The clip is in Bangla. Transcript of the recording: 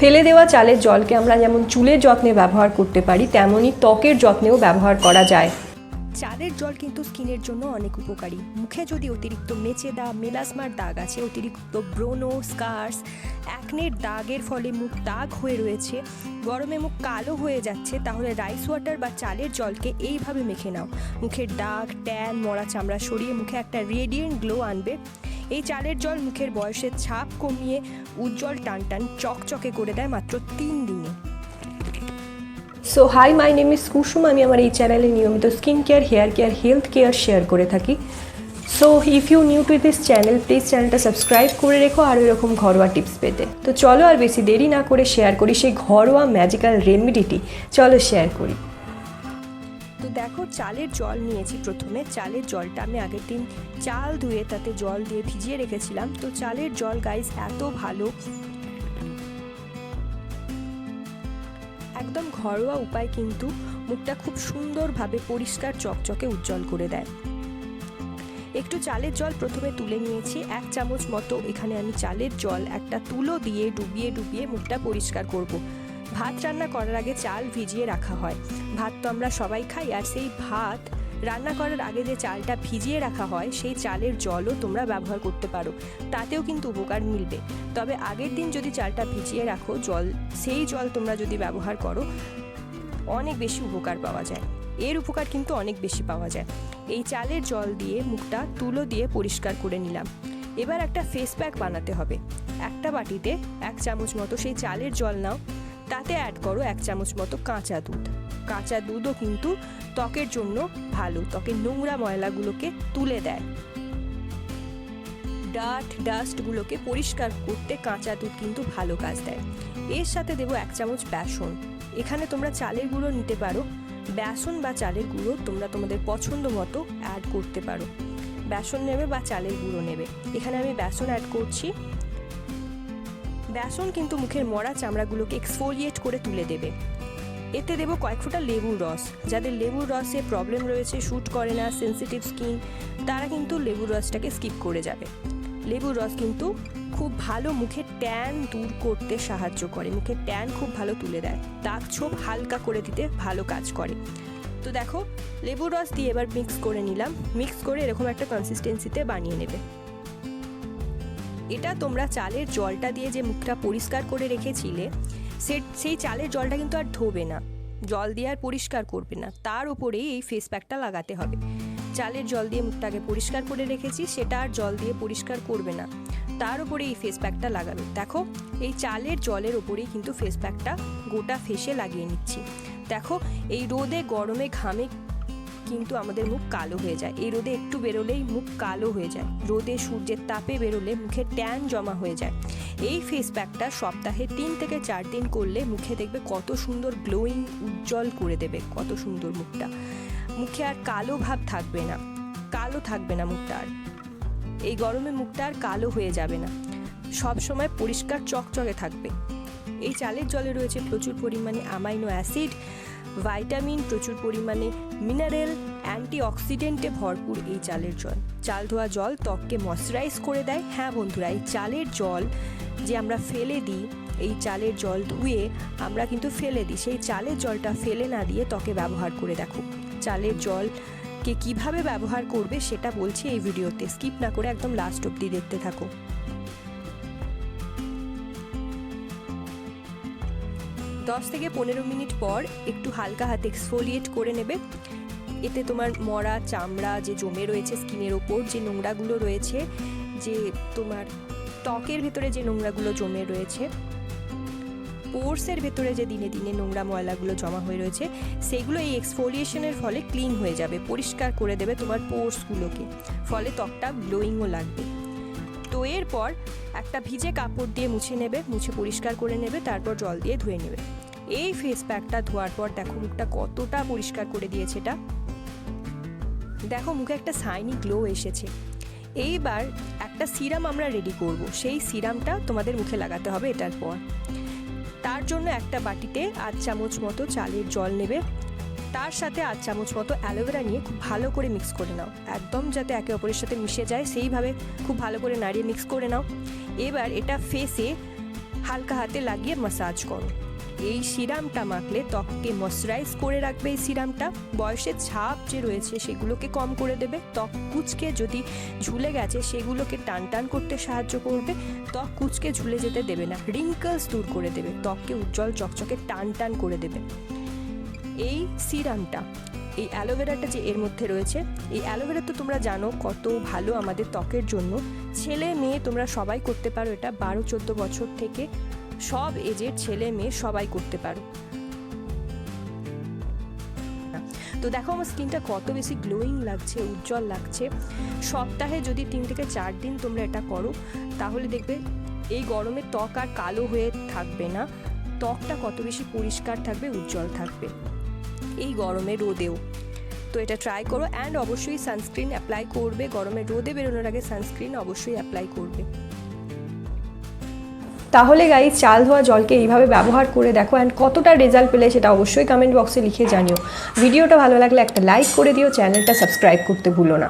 ফেলে দেওয়া চালের জলকে আমরা যেমন চুলের যত্নে ব্যবহার করতে পারি, তেমনই ত্বকের যত্নেও ব্যবহার করা যায়। চালের জল কিন্তু স্কিনের জন্য অনেক উপকারী। মুখে যদি অতিরিক্ত মেচে দাগ, মেলাসমার দাগ আছে, অতিরিক্ত ব্রোনো স্কার্স, অ্যাকনের দাগের ফলে মুখ দাগ হয়ে রয়েছে, গরমে মুখ কালো হয়ে যাচ্ছে, তাহলে রাইস ওয়াটার বা চালের জলকে এইভাবে মেখে নাও। মুখের দাগ, ট্যান, মরা চামড়া সরিয়ে মুখে একটা রেডিয়েন্ট গ্লো আনবে। এই চালের জল মুখের বয়সের ছাপ কমিয়ে উজ্জ্বল টান টান চকচকে করে দেয় মাত্র তিন দিনে। So hi my name is Kusum আমি আমার এই চ্যানেলে নিয়মিত skin care hair care health care share করে থাকি। So if you new to this channel please চ্যানেলটা সাবস্ক্রাইব করে রেখো আরও এরকম ঘরোয়া টিপস পেতে। তো চলো আর বেশি দেরি না করে শেয়ার করি সেই ঘরোয়া ম্যাজিক্যাল রেমেডিটি চলো শেয়ার করি। তো দেখো, চালের জল নিয়েছি প্রথমে। চালের জলটা আমি আগের দিন চাল ধুয়ে তাতে জল দিয়ে ভিজিয়ে রেখেছিলাম। তো চালের জল গাইস এত ভালো। একদম ঘরোয়া উপায় কিন্তু মুখটা খুব সুন্দরভাবে পরিষ্কার চকচকে উজ্জ্বল করে দেয়। একটু চালের জল প্রথমে তুলে নিয়েছি। এক চামচ মতো এখানে আমি চালের জল একটা তুলো দিয়ে ডুবিয়ে ডুবিয়ে মুখটা পরিষ্কার করব। ভাত রান্না করার আগে চাল ভিজিয়ে রাখা হয়। ভাত তো আমরা সবাই খাই আর সেই ভাত রান্না করার আগে যে চালটা ভিজিয়ে রাখা হয়, সেই চালের জলও তোমরা ব্যবহার করতে পারো। তাতেও কিন্তু উপকার মিলবে। তবে আগের দিন যদি চালটা ভিজিয়ে রাখো, জল, সেই জল তোমরা যদি ব্যবহার করো, অনেক বেশি উপকার পাওয়া যায়। এর উপকার কিন্তু অনেক বেশি পাওয়া যায়। এই চালের জল দিয়ে মুখটা তুলো দিয়ে পরিষ্কার করে নিলাম। এবার একটা ফেস প্যাক বানাতে হবে। একটা বাটিতে এক চামচ মতো সেই চালের জল নাও। তাতে অ্যাড করো এক চামচ মতো কাঁচা দুধ। কাঁচা দুধও কিন্তু ত্বকের জন্য ভালো ত্বকের নোংরা ময়লাগুলোকে তুলে দেয়। ডাট ডাস্টগুলোকে পরিষ্কার করতে কাঁচা দুধ কিন্তু ভালো কাজ দেয়। এর সাথে দেবো এক চামচ বেসন। এখানে তোমরা চালের গুঁড়ো নিতে পারো। বেসন বা চালের গুঁড়ো তোমরা তোমাদের পছন্দ মতো অ্যাড করতে পারো। বেসন নেবে বা চালের গুঁড়ো নেবে। এখানে আমি বেসন অ্যাড করছি। বেসন কিন্তু মুখের মরা চামড়াগুলোকে এক্সফোলিয়েট করে তুলে দেবে। এতে দেবো কয়েক ফোঁটা লেবুর রস। যাদের লেবুর রসে প্রবলেম রয়েছে শ্যুট করে না সেন্সিটিভ স্কিন তারা কিন্তু লেবুর রসটাকে স্কিপ করে যাবে। লেবুর রস কিন্তু খুব ভালো মুখের ট্যান দূর করতে সাহায্য করে। মুখের ট্যান খুব ভালো তুলে দেয়। দাগ ছোপ হালকা করে দিতে ভালো কাজ করে। তো দেখো, লেবুর রস দিয়ে এবার মিক্স করে নিলাম। মিক্স করে এরকম একটা কনসিস্টেন্সিতে বানিয়ে নেবে। এটা তোমরা চালের জলটা দিয়ে যে মুখটা পরিষ্কার করে রেখেছিলে, সে, সেই চালের জলটা কিন্তু আর ধোবে না। জল দিয়ে আর পরিষ্কার করবে না। তার উপরেই এই ফেস প্যাকটা লাগাতে হবে। চালের জল দিয়ে মুখটাকে পরিষ্কার করে রেখেছি, সেটা আর জল দিয়ে পরিষ্কার করবে না। তার উপরে এই ফেস প্যাকটা লাগাবে। দেখো, এই চালের জলের ওপরেই কিন্তু ফেস প্যাকটা গোটা ফেসে লাগিয়ে নিচ্ছি। দেখো, এই রোদে, গরমে, ঘামে কিন্তু আমাদের মুখ কালো হয়ে যায়। এই রোদে একটু বেরোলেই মুখ কালো হয়ে যায়। রোদে সূর্যের তাপে বেরোলে মুখে ট্যান জমা হয়ে যায়। এই ফেস প্যাকটা সপ্তাহে তিন থেকে চার দিন করলে মুখে দেখবে কত সুন্দর গ্লোয়িং উজ্জ্বল করে দেবে। কত সুন্দর মুখটা। মুখে আর কালো ভাব থাকবে না। কালো থাকবে না মুখটা আর। এই গরমে মুখটা আর কালো হয়ে যাবে না। সব সময় পরিষ্কার চকচকে থাকবে। এই চালের জলে রয়েছে প্রচুর পরিমাণে অ্যামাইনো অ্যাসিড ভাইটামিন প্রচুর পরিমাণে মিনারেল অ্যান্টিঅক্সিডেন্টে ভরপুর এই চালের জল। চাল ধোয়া জল ত্বককে ময়শ্চারাইজ করে দেয়। হ্যাঁ বন্ধুরা, এই চালের জল যে আমরা ফেলে দিই, এই চালের জল ধুয়ে আমরা কিন্তু ফেলে দিই। সেই চালের জলটা ফেলে না দিয়ে ত্বকে ব্যবহার করে দেখো। চালের জলকে কীভাবে ব্যবহার করবে সেটা বলছি এই ভিডিওতে। স্কিপ না করে একদম লাস্ট অবধি দেখতে থাকো। দশ থেকে পনেরো মিনিট পর একটু হালকা হাতে এক্সফোলিয়েট করে নেবে। এতে তোমার মরা, চামড়া যে জমে রয়েছে স্কিনের ওপর, যে নোংরাগুলো রয়েছে, যে তোমার ত্বকের ভেতরে যে নোংরাগুলো জমে রয়েছে, পোর্সের ভেতরে যে দিনে দিনে নোংরা ময়লাগুলো জমা হয়ে রয়েছে, সেগুলো এই এক্সফোলিয়েশনের ফলে ক্লিন হয়ে যাবে, পরিষ্কার করে দেবে তোমার পোর্সগুলোকে। ফলে ত্বকটা গ্লোয়িংও লাগবে। তো এরপর একটা ভিজে কাপড় দিয়ে মুছে নেবে, মুছে পরিষ্কার করে নেবে, তারপর জল দিয়ে ধুয়ে নেবে। এই ফেস প্যাকটা ধোয়ার পর দেখো মুখটা কতটা পরিষ্কার করে দিয়েছে এটা। দেখো, মুখে একটা সাইনি গ্লো এসেছে। এইবার একটা সিরাম আমরা রেডি করব। সেই সিরামটা তোমাদের মুখে লাগাতে হবে এটার পর। তার জন্য একটা বাটিতে আধ চামচ মতো চালের জল নেবে। তার সাথে আধ চামচ মতো অ্যালোভেরা নিয়ে খুব ভালো করে মিক্স করে নাও। একদম যাতে একে অপরের সাথে মিশে যায়, সেইভাবে খুব ভালো করে নাড়িয়ে মিক্স করে নাও। এবার এটা ফেসে হালকা হাতে লাগিয়ে মাসাজ করো। এই সিরামটা মাখলে ত্বককে ময়শ্চারাইজ করে রাখবে এই সিরামটা। বয়সের ছাপ যে রয়েছে সেগুলোকে কম করে দেবে। ত্বক কুচকে যদি ঝুলে গেছে সেগুলোকে টান টান করতে সাহায্য করবে। ত্বক কুচকে ঝুলে যেতে দেবে না রিঙ্কলস দূর করে দেবে। ত্বককে উজ্জ্বল চকচকে টান টান করে দেবে। এই সিরামটা, এই অ্যালোভেরাটা যে এর মধ্যে রয়েছে, এই অ্যালোভেরা তো তোমরা জানো কত ভালো আমাদের ত্বকের জন্য। ছেলে মেয়ে তোমরা সবাই করতে পারো এটা। বারো চোদ্দ বছর থেকে সব এজের ছেলে মেয়ে সবাই করতে পারো। তো দেখো আমার স্কিনটা কত বেশি গ্লোয়িং লাগছে, উজ্জ্বল লাগছে। সপ্তাহে যদি তিন থেকে চার দিন তোমরা এটা করো, তাহলে দেখবে এই গরমে ত্বক আর কালো হয়ে থাকবে না। ত্বকটা কত বেশি পরিষ্কার থাকবে, উজ্জ্বল থাকবে। এই গরমে রোদেও। তো এটা ট্রাই করো অ্যান্ড অবশ্যই সানস্ক্রিন অ্যাপ্লাই করবে। গরমে রোদে বেরোনোর আগে সানস্ক্রিন অবশ্যই অ্যাপ্লাই করবে। তাহলে গাই চাল ধোয়া জলকে এইভাবে ব্যবহার করে দেখো অ্যান্ড কতটা রেজাল্ট পেলে সেটা অবশ্যই কমেন্ট বক্সে লিখে জানিও। ভিডিওটা ভালো লাগলে একটা লাইক করে দিও চ্যানেলটা সাবস্ক্রাইব করতে ভুলো না।